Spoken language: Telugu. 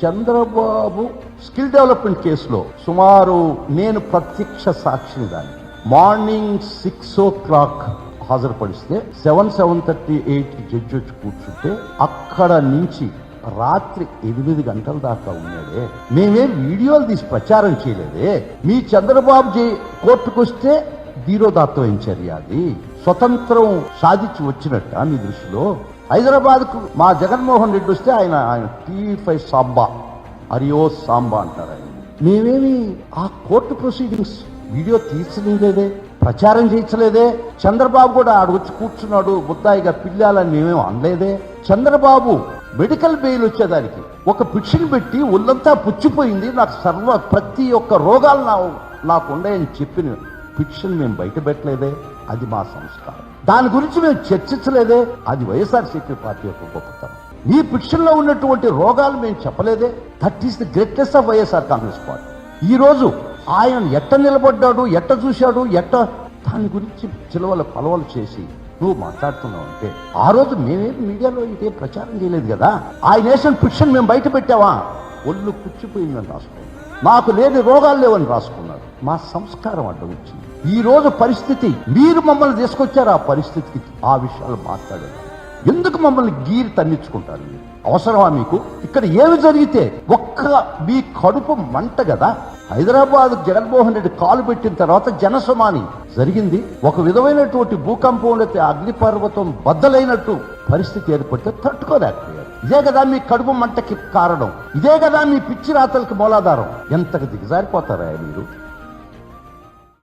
చంద్రబాబు స్కిల్ డెవలప్మెంట్ కేసులో సుమారు నేను ప్రత్యక్ష సాక్షిని దాన్ని morning six o'clock హాజరుపడిస్తే seven seven thirty eight judge వచ్చి కూర్చుంటే అక్కడ నుంచి రాత్రి ఎనిమిది గంటల దాకా ఉన్నాడే. మేమేం వీడియోలు తీసి ప్రచారం చేయలేదే. మీ చంద్రబాబు జై కోర్టుకు వస్తే ధీరోదాత్తమైన చర్య అది స్వతంత్రం సాధించి వచ్చినట్ట మీ దృష్టిలో? హైదరాబాద్కు మా జగన్మోహన్ రెడ్డి వస్తే ఆయన ఆయన టీవీ ఫైవ్ సాంబా. అరియో సాంబా అంటారు ఆయన. మేమేమి ఆ కోర్టు ప్రొసీడింగ్స్ వీడియో తీర్చలేదే ప్రచారం చేయించలేదే? చంద్రబాబు కూడా ఆడొచ్చి కూర్చున్నాడు ముద్దాయిగా పిల్లాలని మేమేం అనలేదే? చంద్రబాబు మెడికల్ బెయిల్ వచ్చేదానికి ఒక పిక్షన్ పెట్టి ఒళ్ళంతా పుచ్చిపోయింది నాకు సర్వ ప్రతి ఒక్క రోగాలు నా నాకు ఉన్నాయని చెప్పిన పిటిషన్ మేము బయట పెట్టలేదే అది మా సంస్కారం. దాని గురించి మేము చర్చించలేదే అది వైఎస్ఆర్సీపీ పార్టీ యొక్క గొప్పతనం. ఈ పిక్షన్లో ఉన్నటువంటి రోగాలు మేము చెప్పలేదే that is the greatness of YSR Congress party. ఈ రోజు ఆయన ఎట్ట నిలబడ్డాడు ఎట్ట చూశాడు ఎట్ట దాని గురించి చిలవల పలవలు చేసి నువ్వు మాట్లాడుతున్నావు అంటే ఆ రోజు మేమేం మీడియాలో ఇదే ప్రచారం చేయలేదు కదా? ఆయన వేసిన పిక్షన్ మేము బయట పెట్టావా ఒళ్ళు పుచ్చిపోయిందని రాసుకున్నాం. నాకు లేని రోగాలు లేవని రాసుకున్నాడు మా సంస్కారం అడ్డం వచ్చింది ఈ రోజు పరిస్థితి మీరు మమ్మల్ని తీసుకొచ్చారు ఆ పరిస్థితికి ఆ విషయాలు మాట్లాడారు. ఎందుకు మమ్మల్ని గీరి తన్నించుకుంటారు అవసరమా మీకు? ఇక్కడ ఏమి జరిగితే ఒక్క మీ కడుపు మంట కదా? హైదరాబాద్ జగన్మోహన్ రెడ్డి కాలు పెట్టిన తర్వాత జనసమాని జరిగింది. ఒక విధమైనటువంటి భూకంపం లేకపోతే అగ్నిపర్వతం బద్దలైనట్టు పరిస్థితి ఏర్పడితే తట్టుకోలేకపోయారు. ఇదే కదా మీ కడుపు మంటకి కారణం. ఇదే కదా మీ పిచ్చి రాతలకి మూలాధారం. ఎంతకు దిగజారిపోతారా మీరు?